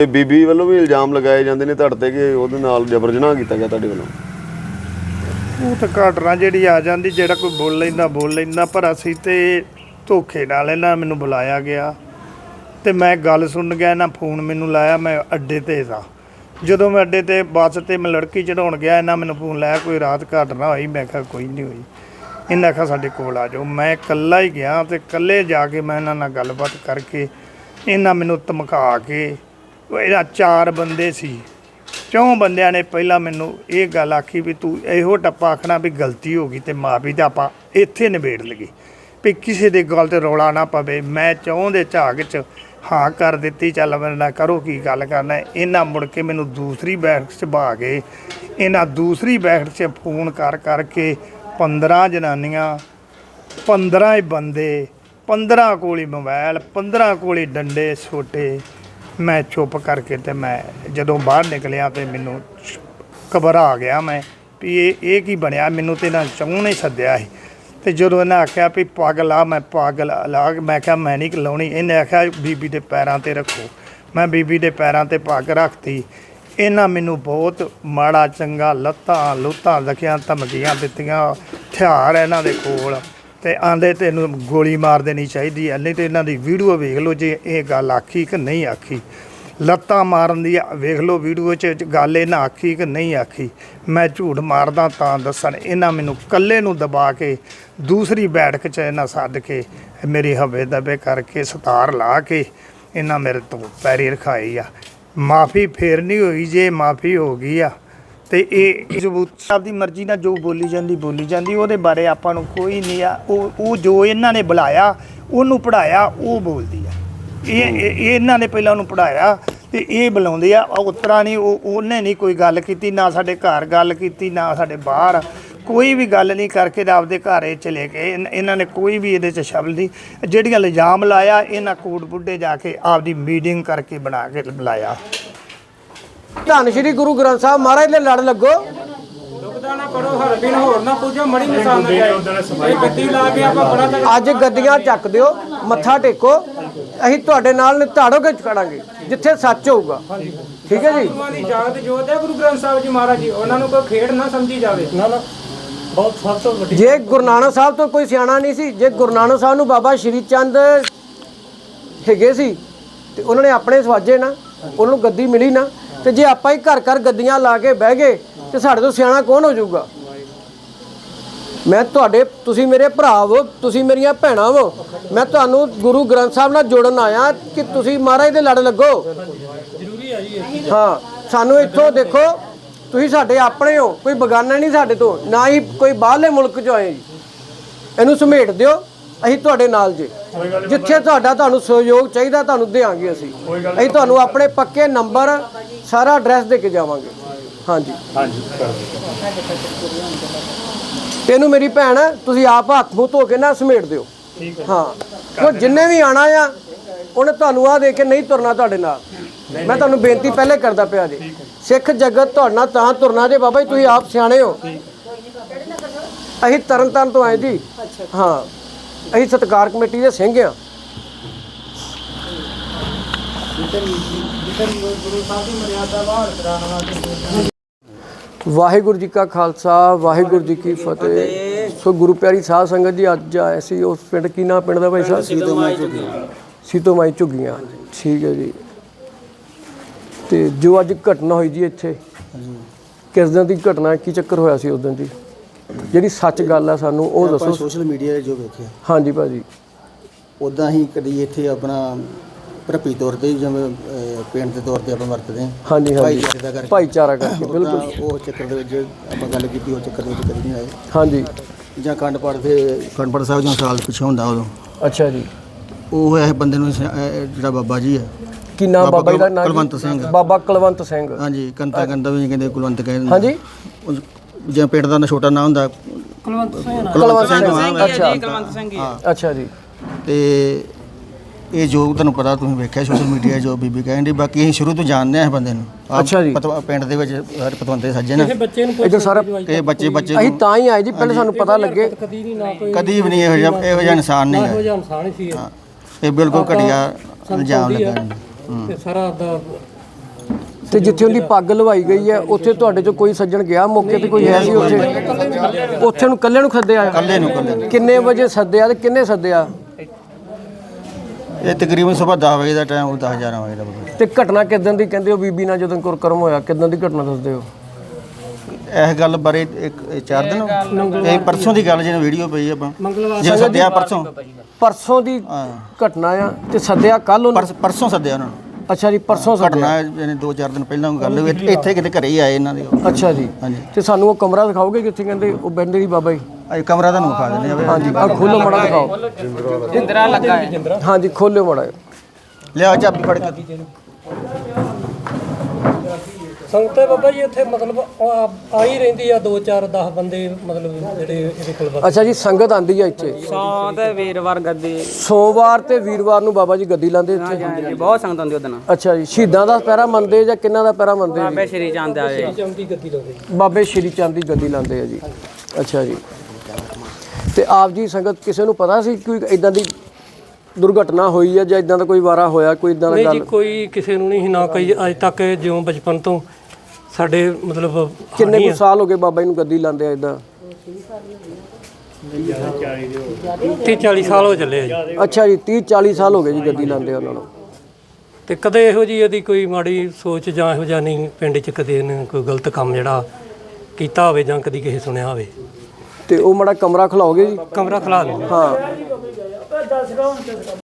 ਤੇ ਬੀਬੀ ਵੱਲੋਂ ਵੀ ਇਲਜ਼ਾਮ ਲਗਾਏ ਜਾਂਦੇ ਨੇ ਤੁਹਾਡੇ ਤੇ ਕਿ ਉਹਦੇ ਨਾਲ ਜਬਰ ਜਨਾਹ ਕੀਤਾ ਗਿਆ ਤੁਹਾਡੇ ਵੱਲੋਂ। ਉਹ ਤਾਂ ਘਟਨਾ ਜਿਹੜੀ ਆ ਜਾਂਦੀ, ਜਿਹੜਾ ਕੋਈ ਬੋਲ ਲੈਂਦਾ ਬੋਲ ਲੈਂਦਾ, ਪਰ ਅਸੀਂ ਤੇ ਧੋਖੇ ਨਾਲ ਇਹਨਾਂ ਮੈਨੂੰ ਬੁਲਾਇਆ ਗਿਆ। ਤੇ ਮੈਂ ਗੱਲ ਸੁਣ ਗਿਆ, ਇਹਨਾਂ ਫੋਨ ਮੈਨੂੰ ਲਾਇਆ, ਮੈਂ ਅੱਡੇ ਤੇ ਸਾਂ। ਜਦੋਂ ਮੈਂ ਅੱਡੇ ਤੇ, ਬੱਸ ਤੇ ਮੈਂ ਲੜਕੀ ਚੜਾਉਣ ਗਿਆ, ਇਹਨਾਂ ਮੈਨੂੰ ਫੋਨ ਲਾਇਆ, ਕੋਈ ਰਾਤ ਘਟਨਾ ਹੋਈ, ਮੈਂ ਕਿਹਾ ਕੋਈ ਨਹੀਂ ਹੋਈ। ਇਹਨਾਂ ਆਖਿਆ, ਸਾਡੇ ਕੋਲ ਆ ਜਾਓ। ਮੈਂ ਇਕੱਲਾ ਹੀ ਗਿਆ ਤੇ ਇਕੱਲੇ ਜਾ ਕੇ ਮੈਂ ਇਹਨਾਂ ਨਾਲ ਗੱਲਬਾਤ ਕਰਕੇ, ਇਹਨਾਂ ਮੈਨੂੰ ਧਮਕਾ ਕੇ ਇਹਦਾ ਚਾਰ ਬੰਦੇ ਸੀ। ਚੌਂ ਬੰਦਿਆਂ ਨੇ ਪਹਿਲਾਂ ਮੈਨੂੰ ਇਹ ਗੱਲ ਆਖੀ ਵੀ ਤੂੰ ਇਹੋ ਟੱਪਾ ਆਖਣਾ ਵੀ ਗਲਤੀ ਹੋ ਗਈ ਤੇ ਮਾਫੀ ਤਾਂ ਆਪਾਂ ਇੱਥੇ ਨਿਬੇੜ ਲਈਏ। ਵੀ ਕਿਸੇ ਦੇ ਗੱਲ ਤੇ ਰੌਲਾ ਨਾ ਪਵੇ, ਮੈਂ ਚੌਂ ਦੇ ਝਾਗ 'ਚ ਹਾਂ ਕਰ ਦਿੱਤੀ, ਚੱਲ ਮੇਰੇ ਨਾਲ ਕਰੋ ਕੀ ਗੱਲ ਕਰਨਾ ਇਹਨਾਂ ਮੁੜ ਕੇ ਮੈਨੂੰ ਦੂਸਰੀ ਬੈਠਕ 'ਚ ਬਾ ਗਏ। ਇਹਨਾਂ ਦੂਸਰੀ ਬੈਠਕ 'ਚ ਫੋਨ ਕਰ ਕਰਕੇ 15 ਜਨਾਨੀਆਂ 15 ਹੀ ਬੰਦੇ 15 ਕੋਲੀ ਮੋਬਾਈਲ 15 ਕੋਲੀ ਡੰਡੇ ਛੋਟੇ ਮੈਂ ਚੁੱਪ ਕਰਕੇ ਤੇ ਮੈਂ ਜਦੋਂ ਬਾਹਰ ਨਿਕਲਿਆ ਤੇ ਮੈਨੂੰ ਘਬਰਾ ਗਿਆ ਮੈਂ ਵੀ ਇਹ ਇਹ ਕੀ ਬਣਿਆ? ਮੈਨੂੰ ਤੇ ਨਾ ਚੌਂ ਨੇ ਸੱਦਿਆ ਸੀ। ਤੇ ਜਦੋਂ ਇਹਨਾਂ ਆਖਿਆ ਵੀ ਪੱਗ ਲਾ ਮੈਂ ਪੱਗ ਲਾ ਮੈਂ ਕਿਹਾ ਮੈਂ ਨਹੀਂ ਲਾਉਣੀ ਇਹਨੇ ਆਖਿਆ, ਬੀਬੀ ਦੇ ਪੈਰਾਂ ਤੇ ਰੱਖੋ। ਮੈਂ ਬੀਬੀ ਦੇ ਪੈਰਾਂ ਤੇ ਪੱਗ ਰੱਖਤੀ। ਇਹਨਾਂ ਮੈਨੂੰ ਬਹੁਤ ਮਾੜਾ, ਚੰਗਾ ਲੱਤਾਂ ਲੁੱਤਾਂ ਲਖਿਆ ਧਮਕੀਆਂ ਦਿੱਤੀਆਂ। ਹਥਿਆਰ ਇਹਨਾਂ ਦੇ ਕੋਲ। ਤੇ ਆਂਦੇ ਤੈਨੂੰ ਗੋਲੀ ਮਾਰ ਦੇਣੀ ਚਾਹੀਦੀ ਐ ਨਹੀਂ ਤੇ ਇਹਨਾਂ ਦੀ ਵੀਡੀਓ ਵੇਖ ਲਓ ਜੇ ਇਹ ਗੱਲ ਆਖੀ ਕਿ ਨਹੀਂ ਆਖੀ। ਲੱਤਾਂ ਮਾਰਨ ਦੀ ਵੇਖ ਲਓ ਵੀਡੀਓ 'ਚ ਗੱਲ ਇਹਨਾਂ ਆਖੀ ਕਿ ਨਹੀਂ ਆਖੀ। ਮੈਂ ਝੂਠ ਮਾਰਦਾ ਤਾਂ ਦੱਸਣ, ਇਹਨਾਂ ਮੈਨੂੰ ਕੱਲੇ ਨੂੰ ਦਬਾ ਕੇ ਦੂਸਰੀ ਬੈਠਕ 'ਚ ਇਹਨਾਂ ਸੱਦ ਕੇ ਮੇਰੀ ਹਵੇ ਦਬੇ ਕਰਕੇ ਸਤਾਰ ਲਾ ਕੇ ਇਹਨਾਂ ਮੇਰੇ ਤੋਂ ਪੈਰੀ ਰਖਾਈ ਆ। ਮਾਫੀ ਫੇਰ ਨਹੀਂ ਹੋਈ, ਜੇ ਮਾਫੀ ਹੋ ਗਈ ਆ ਤੇ ਇਹ ਜੋ ਸਾਹਿਬ ਦੀ ਮਰਜ਼ੀ ਨਾਲ ਜੋ ਬੋਲੀ ਜਾਂਦੀ ਬੋਲੀ ਜਾਂਦੀ, ਉਹਦੇ ਬਾਰੇ ਆਪਾਂ ਨੂੰ ਕੋਈ ਨਹੀਂ ਆ। ਉਹ ਉਹ ਜੋ ਇਹਨਾਂ ਨੇ ਬੁਲਾਇਆ, ਉਹਨੂੰ ਪੜਾਇਆ ਉਹ ਬੋਲਦੀ ਆ। ਇਹ, ਇਹ- ਇਹਨਾਂ ਨੇ ਪਹਿਲਾਂ ਉਹਨੂੰ ਪੜਾਇਆ ਤੇ ਇਹ ਬੁਲਾਉਂਦੇ ਆ। ਉਹ ਉਤਰਾ ਨਹੀਂ, ਉਹ, ਉਹਨੇ ਨਹੀਂ ਕੋਈ ਗੱਲ ਕੀਤੀ, ਨਾ ਸਾਡੇ ਘਰ ਗੱਲ ਕੀਤੀ, ਨਾ ਸਾਡੇ ਬਾਹਰ। ਕੋਈ ਵੀ ਗੱਲ ਨਹੀਂ ਕਰਕੇ ਤੇ ਆਪਦੇ ਘਰੇ ਚਲੇ ਗਏ। ਇਨ- ਇਹਨਾਂ ਨੇ ਕੋਈ ਵੀ ਇਹਦੇ ਚ ਸ਼ਬਦ ਨਹੀਂ। ਜਿਹੜੀਆਂ ਇਲਜ਼ਾਮ ਲਾਇਆ, ਇਹਨਾਂ ਕੋਟ ਬੁੱਢੇ ਜਾ ਕੇ ਆਪਦੀ ਮੀਟਿੰਗ ਕਰਕੇ ਬਣਾ ਕੇ ਬੁਲਾਇਆ। ਧੰਨ ਸ਼੍ਰੀ ਗੁਰੂ ਗ੍ਰੰਥ ਸਾਹਿਬ ਮਹਾਰਾਜ ਦੇ ਲੜ ਲੱਗੋ। ਦੁਖਦਾ ਨਾ ਕਰੋ ਹਰ ਬਿਨ ਹੋਰ ਨਾ ਪੂਜੋ ਮੜੀ ਨਿਸ਼ਾਨ ਨਾ ਜਾਏ ਇਹ ਗੱਦੀ ਲਾ ਕੇ ਆਪਾਂ ਬੜਾ ਤੱਕ ਅੱਜ ਗੱਦੀਆਂ ਚੱਕ ਦਿਓ ਮੱਥਾ ਟੇਕੋ। ਅਸੀਂ ਤੁਹਾਡੇ ਨਾਲ ਨਿਤਾੜੋ ਕੇ ਖੜਾਂਗੇ ਜਿੱਥੇ ਸੱਚ ਹੋਊਗਾ। ਠੀਕ ਹੈ ਜੀ? ਗੁਰੂਆਂ ਦੀ ਜਾਤ ਜੋਤ ਹੈ ਗੁਰੂ ਗ੍ਰੰਥ ਸਾਹਿਬ ਜੀ ਮਹਾਰਾਜ ਜੀ ਉਹਨਾਂ ਨੂੰ ਕੋਈ ਖੇਡ ਨਾ ਸਮਝੀ ਜਾਵੇ। ਜੇ ਗੁਰੂ ਨਾਨਕ ਸਾਹਿਬ ਤੋਂ ਕੋਈ ਸਿਆਣਾ ਨਹੀਂ ਸੀ ਜੇ ਗੁਰੂ ਨਾਨਕ ਸਾਹਿਬ ਨੂੰ ਬਾਬਾ ਸ਼੍ਰੀ ਚੰਦ ਹੈਗੇ ਸੀ ਤੇ ਉਹਨਾਂ ਨੇ ਆਪਣੇ ਸਵਾਜੇ ਨਾ। ਉਹਨਾਂ ਗੱਦੀ ਮਿਲੀ ਨਾ, ਤੇ ਜੇ ਆਪਾਂ ਹੀ ਘਰ ਘਰ ਗੱਦੀਆਂ ਲਾ ਕੇ ਬਹਿ ਗਏ, ਤੇ ਸਾਡੇ ਤੋਂ ਸਿਆਣਾ ਕੌਣ ਹੋ ਜਾਊਗਾ? ਮੈਂ ਤੁਹਾਡੇ, ਤੁਸੀਂ ਮੇਰੇ ਭਰਾ ਹੋ ਤੁਸੀਂ ਮੇਰੀਆਂ ਭੈਣਾਂ ਹੋ ਮੈਂ ਤੁਹਾਨੂੰ ਗੁਰੂ ਗ੍ਰੰਥ ਸਾਹਿਬ ਨਾਲ ਜੋੜਨ ਆਇਆ ਕਿ ਤੁਸੀਂ ਮਹਾਰਾਜ ਦੇ ਲੜ ਲੱਗੋ। ਜ਼ਰੂਰੀ ਹੈ ਜੀ ਹਾਂ, ਸਾਨੂੰ ਇੱਥੋਂ ਦੇਖੋ, ਤੁਸੀਂ ਸਾਡੇ ਆਪਣੇ ਹੋ, ਕੋਈ ਬਗਾਨਾ ਨਹੀਂ ਸਾਡੇ ਤੋਂ, ਨਾ ਹੀ ਕੋਈ ਬਾਹਰਲੇ ਮੁਲਕ ਚੋਂ ਆਏ ਜੀ। ਇਹਨੂੰ ਸਮੇਟ ਦਿਓ। ਅਸੀਂ ਤੁਹਾਡੇ ਨਾਲ ਜੇ। ਜਿੱਥੇ ਤੁਹਾਡਾ ਤੁਹਾਨੂੰ ਸਹਿਯੋਗ ਚਾਹੀਦਾ ਤੁਹਾਨੂੰ ਦੇਵਾਂਗੇ ਅਸੀਂ। ਅਸੀਂ ਤੁਹਾਨੂੰ ਆਪਣੇ ਪੱਕੇ ਨੰਬਰ ਸਾਰਾ ਐਡਰੈਸ ਦੇ ਕੇ ਜਾਵਾਂਗੇ। ਹਾਂਜੀ। ਤੈਨੂੰ ਮੇਰੀ ਭੈਣ ਹੈ, ਤੁਸੀਂ ਆਪ ਹੱਥ ਮੂੰਹ ਧੋ ਕੇ ਨਾ ਸਮੇਟ ਦਿਓ। ਹਾਂ। ਕਿਉਂ ਜਿੰਨੇ ਵੀ ਆਣਾ ਆ ਉਹਨੇ ਤੁਹਾਨੂੰ ਆ ਦੇ ਕੇ ਨਹੀਂ ਤੁਰਨਾ ਤੁਹਾਡੇ ਨਾਲ। ਮੈਂ ਤੁਹਾਨੂੰ ਬੇਨਤੀ ਪਹਿਲੇ ਕਰਦਾ ਪਿਆ ਜੀ। ਸਿੱਖ ਜਗਤ ਤੁਹਾਡੇ ਨਾਲ ਤਾਂ ਤੁਰਨਾ ਜੇ ਬਾਬਾ ਜੀ ਤੁਸੀਂ ਆਪ ਸਿਆਣੇ ਹੋ। ਅਸੀਂ ਤਰਨ ਤਾਰਨ ਤੋਂ ਆਏ ਜੀ। ਹਾਂ। ਅਸੀਂ ਸਤਕਾਰ ਕਮੇਟੀ ਦੇ ਸਿੰਘ ਆ ਵਾਹਿਗੁਰੂ ਜੀ ਕਾ ਖਾਲਸਾ ਵਾਹਿਗੁਰੂ ਜੀ ਕੀ ਫਤਿਹ। ਸੋ ਗੁਰੂ ਪਿਆਰੀ ਸਾਧ ਸੰਗਤ ਜੀ ਅੱਜ ਆਏ ਸੀ ਉਸ ਪਿੰਡ ਕੀ ਨਾਂ ਪਿੰਡ ਦਾ ਭਾਈ ਸਾਹਿਬ? ਸੀਤੋ ਮਾਈ ਝੁੱਗੀਆਂ ਸੀਤੋ ਮਾਈ ਝੁੱਗੀਆਂ। ਠੀਕ ਹੈ ਜੀ। ਤੇ ਜੋ ਅੱਜ ਘਟਨਾ ਹੋਈ ਜੀ ਇੱਥੇ ਕਿਸ ਦਿਨ ਦੀ ਘਟਨਾ? ਕੀ ਚੱਕਰ ਹੋਇਆ ਸੀ ਉਸ ਦਿਨ ਜੀ ਜਿਹੜੀ ਸੱਚ ਗੱਲ ਆ ਸਾਨੂੰ ਉਹ ਆਪਾਂ ਦੱਸੋ। ਸੋਸ਼ਲ ਮੀਡੀਆ 'ਤੇ ਜੋ ਵੇਖਿਆ। ਹਾਂਜੀ ਭਾਜੀ। ਉਦਾਂ ਹੀ ਕਦੀ ਇੱਥੇ ਆਪਣਾ ਪ੍ਰਪੀ ਤੌਰ ਤੇ ਜਿਵੇਂ ਅਹ, ਪਿੰਡ ਦੇ ਤੌਰ ਤੇ ਆਪਾਂ ਵਰਤਦੇ ਹਾਂ। ਹਾਂਜੀ ਹਾਂਜੀ। ਭਾਈਚਾਰੇ ਦਾ ਕਰਕੇ। ਭਾਈਚਾਰਾ ਕਰਕੇ ਉਦਾਂ ਬਿਲਕੁਲ। ਉਹ ਚੱਕਰ ਦੇ ਵਿੱਚ ਆਪਾਂ ਗੱਲ ਕੀਤੀ ਉਹ ਚੱਕਰ ਦੇ ਵਿੱਚ ਕਦੀ ਨਹੀਂ ਆਏ। ਹਾਂਜੀ। ਜਾਂ ਖੰਡ ਪਾਠ ਪਾਠ ਸਾਹਿਬ ਜਦੋਂ ਸਾਲ ਪਿੱਛੇ ਹੁੰਦਾ ਉਦੋਂ। ਅੱਛਾ ਜੀ। ਉਹ ਇਹ ਬੰਦੇ ਨੂੰ ਸ- ਇਹ ਜਿਹੜਾ ਬਾਬਾ ਜੀ ਹੈ ਕੀ ਨਾਮ ਬਾਬਾ ਜੀ ਦਾ? ਨਾਮ ਕੁਲਵੰਤ ਸਿੰਘ। ਬਾਬਾ ਕੁਲਵੰਤ ਸਿੰਘ। ਹਾਂਜੀ ਕੰਤਾ ਕੰਦਾ ਵੀ ਕਹਿੰਦੇ ਕੁਲਵੰਤ ਕਹਿੰਦੇ। ਹਾਂਜੀ। ਉਹ ਜਿਵੇਂ ਪਿੰਡ ਦਾ ਨਾ ਛੋਟਾ ਨਾਂ ਹੁੰਦਾ ਕੁਲਵੰਤ ਸਿੰਘ ਹਾਂ, ਅੱਛਾ। ਅੱਛਾ ਜੀ। ਤੇ ਇਹ ਜੋ ਤੁਹਾਨੂੰ ਪਤਾ ਤੁਸੀਂ ਵੇਖਿਆ ਸੋਸ਼ਲ ਮੀਡੀਆ ਜੋ ਬੀਬੀ ਕਹਿੰਦੀ ਬਾਕੀ ਅਸੀਂ ਸ਼ੁਰੂ ਤੋਂ ਜਾਣਦੇ ਆ ਇਸ ਬੰਦੇ ਨੂੰ। ਅੱਛਾ ਜੀ। ਪਤਵਾ- ਪਿੰਡ ਦੇ ਵਿੱਚ ਹਰ ਪਤਵੰਤੇ ਸੱਜਣ ਇੱਧਰ ਸਾਰਾ ਇਹ ਬੱਚੇ ਬੱਚੇ ਅਸੀਂ ਤਾਂ ਹੀ ਆਏ ਜੀ ਪਹਿਲੇ ਸਾਨੂੰ ਪਤਾ ਲੱਗੇ। ਕਦੀ ਵੀ ਨਹੀਂ ਇਹੋ ਜਿਹਾ ਇਹੋ ਜਿਹਾ ਇਨਸਾਨ ਨਹੀਂ ਹੈ। ਇਨਸਾਨ ਹੀ ਸੀ। ਹਾਂ, ਇਹ ਬਿਲਕੁਲ ਘਟੀਆ ਇਲਜ਼ਾਮ ਲੱਗਾ ਤੇ ਸਾਰਾ ਦਾ ਤੇ ਜਿੱਥੇ ਉਹਦੀ ਪੱਗ ਲਵਾਈ ਗਈ ਹੈ ਉੱਥੇ ਤੁਹਾਡੇ ਚੋਂ ਕੋਈ ਸੱਜਣ ਗਿਆ ਮੌਕੇ ਤੇ ਕੋਈ ਹੈ ਸੀ ਉੱਥੇ? ਉੱਥੇ ਨੂੰ ਕੱਲੇ ਨੂੰ ਸੱਦਿਆ? ਕੱਲੇ ਨੂੰ ਕੱਲੇ ਨੂੰ। ਕਿੰਨੇ ਵਜੇ ਸੱਦਿਆ ਤੇ ਕਿੰਨੇ ਸੱਦਿਆ? ਇਹ ਤਕਰੀਬਨ ਸਵੇਰ 10 ਵਜੇ ਦਾ ਟਾਈਮ ਉਹ 10 11 ਵਜੇ ਦਾ ਪਤਾ। ਤੇ ਘਟਨਾ ਕਿਦਾਂ ਦੀ ਕਹਿੰਦੇ ਹੋ ਬੀਬੀ ਨਾਲ ਜਦੋਂ ਕੁਰਕਰਮ ਹੋਇਆ ਕਿਦਾਂ ਦੀ ਘਟਨਾ ਦੱਸਦੇ ਹੋ? ਇਸ ਗੱਲ ਬਾਰੇ ਇੱਕ ਇਹ ਚਾਰ ਦਿਨ ਇਹ ਪਰਸੋਂ ਦੀ ਗੱਲ ਜਿਹਨੇ ਵੀਡੀਓ ਪਈ ਆਪਾਂ। ਜੇ ਸੱਦਿਆ ਪਰਸੋਂ। ਪਰਸੋਂ ਦੀ ਹਾਂ। ਘਟਨਾ ਆ ਤੇ ਸੱਦਿਆ ਕੱਲ ਉਹਨੂੰ? ਪਰਸ- ਪਰਸੋਂ ਸੱਦਿਆ ਉਹਨਾਂ ਨੂੰ। ਅੱਛਾ ਜੀ ਪਰਸੋਂ ਸੱਦਿਆ ਘਟਨਾ ਇਹਨੇ 2-4 ਦਿਨ ਪਹਿਲਾਂ ਗੱਲ ਹੋਈ ਇੱਥੇ- ਇੱਥੇ ਕਿਤੇ ਘਰੇ ਹੀ ਆਏ ਇਹਨਾਂ ਦੇ ਉਹ। ਅੱਛਾ ਜੀ। ਹਾਂਜੀ। ਤੇ ਸਾਨੂੰ ਉਹ ਕਮਰਾ ਦਿਖਾਓਗੇ ਕਿੱਥੇ ਕਹਿੰਦੇ ਉਹ ਬੈਂਦੇ ਦੀ ਬਾਬਾ ਜੀ? ਅੱਜ ਕਮਰਾ ਤੁਹਾਨੂੰ ਵਿਖਾ ਦਿੰਦੇ ਆ ਹਾਂਜੀ ਆ ਖੋਲੋ ਮੜਾ ਦਿਖਾਓ। ਜਿੰਦਰਾ ਲੱਗਾ ਹੈ। ਹਾਂਜੀ ਖੋਲਿਓ ਮੜਾ ਲਿਆ ਚਾਬੀ ਫੜ ਕੇ। ਸੰਗਤੇ ਬਾਬਾ ਜੀ ਇੱਥੇ ਮਤਲਬ ਆ ਆ ਹੀ ਰਹਿੰਦੀ ਆ 2 4 10 ਬੰਦੇ ਮਤਲਬ ਜਿਹੜੇ ਇਹਦੇ ਕੋਲ ਵਰਤ- ਅੱਛਾ ਜੀ ਸੰਗਤ ਆਂਦੀ ਆ ਇੱਥੇ? ਸੌ ਤੇ ਵੀਰਵਾਰ ਗੱਦੀ। ਸੋਮਵਾਰ ਤੇ ਵੀਰਵਾਰ ਨੂੰ ਬਾਬਾ ਜੀ ਗੱਦੀ ਲਾਉਂਦੇ ਇੱਥੇ? ਹਾਂਜੀ ਬਹੁਤ ਸੰਗਤ ਹੁੰਦੀ ਉਹਦਨ ਅੱਛਾ ਜੀ ਸ਼ਹੀਦਾਂ ਦਾ ਪਹਿਰਾ ਮੰਨਦੇ ਜਾਂ ਕਿੰਨਾ ਦਾ ਪਹਿਰਾ ਮੰਨਦੇ ਜੀ? ਬਾਬੇ ਸ਼੍ਰੀ ਚੰਦ ਆਵੇ ਚੌਂਦੀ ਗੱਦੀ ਲਾਉਂਦੇ ਬਾਬੇ ਸ਼੍ਰੀ ਚੰਦ ਦੀ ਗੱਦੀ ਲਾਉਂਦੇ ਆ ਜੀ। ਅੱਛਾ ਜੀ। ਤੇ ਆਪ ਜੀ ਸੰਗਤ ਕਿਸੇ ਨੂੰ ਪਤਾ ਸੀ ਕੋਈ ਇਦਾਂ ਦੀ ਦੁਰਘਟਨਾ ਹੋਈ ਹੈ ਜਾਂ ਇਦਾਂ ਦਾ ਕੋਈ ਵਾਰਾ ਹੋਇਆ ਕੋਈ ਇਦਾਂ ਦਾ ਨਹੀਂ ਜੀ ਗੱਲ? ਕੋਈ ਕਿਸੇ ਨੂੰ ਨਹੀਂ ਸੀ ਨਾ ਕੋਈ ਅੱਜ ਤੱਕ ਜਿਉਂ ਬਚਪਨ ਤੋਂ ਸਾਡੇ ਮਤਲਬ ਕਿੰਨੇ ਕੁ ਸਾਲ ਹੋ ਗਏ ਬਾਬਾ ਜੀ ਨੂੰ ਗੱਦੀ ਲਾਉਂਦੇ ਆ ਇਦਾਂ? 30 40 ਸਾਲ ਹੋ ਚੱਲੇ ਆ ਜੀ। ਅੱਛਾ ਜੀ 30 40 ਸਾਲ ਹੋ ਗਏ ਜੀ ਗੱਦੀ ਲਾਉਂਦੇ ਉਹਨਾਂ ਨੂੰ। ਤੇ ਕਦੇ ਇਹੋ ਜੀ ਇਹਦੀ ਕੋਈ ਮਾੜੀ ਸੋਚ ਜਾਂ ਇਹੋ ਜਿਹਾ ਨਹੀਂ ਪਿੰਡ 'ਚ ਕਦੇ ਇਹਨੇ ਕੋਈ ਗਲਤ ਕੰਮ ਜਿਹੜਾ ਕੀਤਾ ਹੋਵੇ ਜਾਂ ਕਦੀ ਕਿਸੇ ਸੁਣਿਆ ਹੋਵੇ? ਤੇ ਉਹ ਮੜਾ ਕਮਰਾ ਖਲਾਓਗੇ ਜੀ? ਕਮਰਾ ਖਲਾ ਲਿਆ ਹਾਂ।